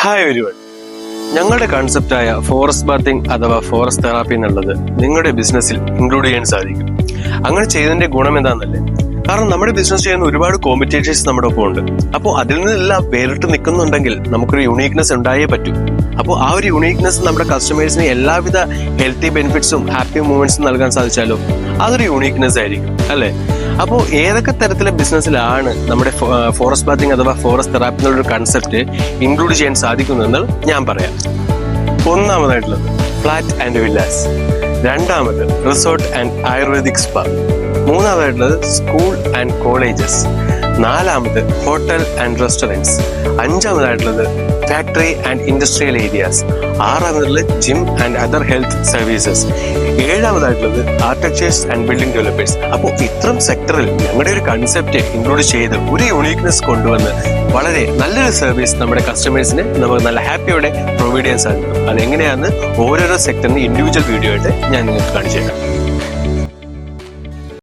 Hi ഒരുവൺ ഞങ്ങളുടെ കൺസെപ്റ്റായ ഫോറസ്റ്റ് ബാത്തിങ് അഥവാ ഫോറസ്റ്റ് തെറാപ്പി എന്നുള്ളത് നിങ്ങളുടെ ബിസിനസ്സിൽ ഇൻക്ലൂഡ് ചെയ്യാൻ സാധിക്കും. അങ്ങനെ ചെയ്തതിന്റെ ഗുണം എന്താണെന്നല്ലേ കാരണം നമ്മുടെ ബിസിനസ് ചെയ്യുന്ന ഒരുപാട് കോമ്പറ്റേറ്റേഴ്സ് നമ്മുടെ ഒപ്പം ഉണ്ട്. അപ്പോൾ അതിൽ നിന്നെല്ലാം വേറിട്ട് നിൽക്കുന്നുണ്ടെങ്കിൽ നമുക്കൊരു യുണീക്നെസ് ഉണ്ടായേ പറ്റൂ. അപ്പോൾ ആ ഒരു യുണീക്നെസ് നമ്മുടെ കസ്റ്റമേഴ്സിന് എല്ലാവിധ ഹെൽത്തി ബെനിഫിറ്റ്സും ഹാപ്പി മൂമെന്റ്സും നൽകാൻ സാധിച്ചാലോ? അതൊരു യുണീക്നെസ് ആയിരിക്കും അല്ലേ? അപ്പോൾ ഏതൊക്കെ തരത്തിലെ ബിസിനസ്സിലാണ് നമ്മുടെ ഫോറസ്റ്റ് ബാത്തിങ് അഥവാ ഫോറസ്റ്റ് തെറാപ്പി എന്നുള്ളൊരു കൺസെപ്റ്റ് ഇൻക്ലൂഡ് ചെയ്യാൻ സാധിക്കുന്നതെന്ന് ഞാൻ പറയാം. ഒന്നാമതായിട്ടുള്ളത് ഫ്ലാറ്റ് ആൻഡ് വില്ലാസ് രണ്ടാമത് റിസോർട്ട് ആൻഡ് ആയുർവേദിക് സ്പാ മൂന്നാമതായിട്ടുള്ളത് സ്കൂൾ ആൻഡ് കോളേജസ്. നാലാമത് ഹോട്ടൽ ആൻഡ് റെസ്റ്റോറന്റ്സ് അഞ്ചാമതായിട്ടുള്ളത് factory and industrial areas. ആറാമതുള്ളത് gym and other health services. ഏഴാമതായിട്ടുള്ളത് architectures and building developers. അപ്പോൾ ഇത്തരം സെക്ടറിൽ ഞങ്ങളുടെ ഒരു കൺസെപ്റ്റ് ഇൻക്ലൂഡ് ചെയ്ത് ഒരു യൂണീക്നെസ് കൊണ്ടുവന്ന് വളരെ നല്ലൊരു സർവീസ് നമ്മുടെ കസ്റ്റമേഴ്സിന് നമുക്ക് നല്ല ഹാപ്പിയോടെ പ്രൊവൈഡ് ചെയ്യാൻ സാധിക്കും. അതെങ്ങനെയാണെന്ന് ഓരോരോ സെക്ടറിന് ഇൻഡിവിജ്വൽ വീഡിയോ ആയിട്ട് ഞാൻ നിങ്ങൾക്ക് കാണിച്ചു തരാം.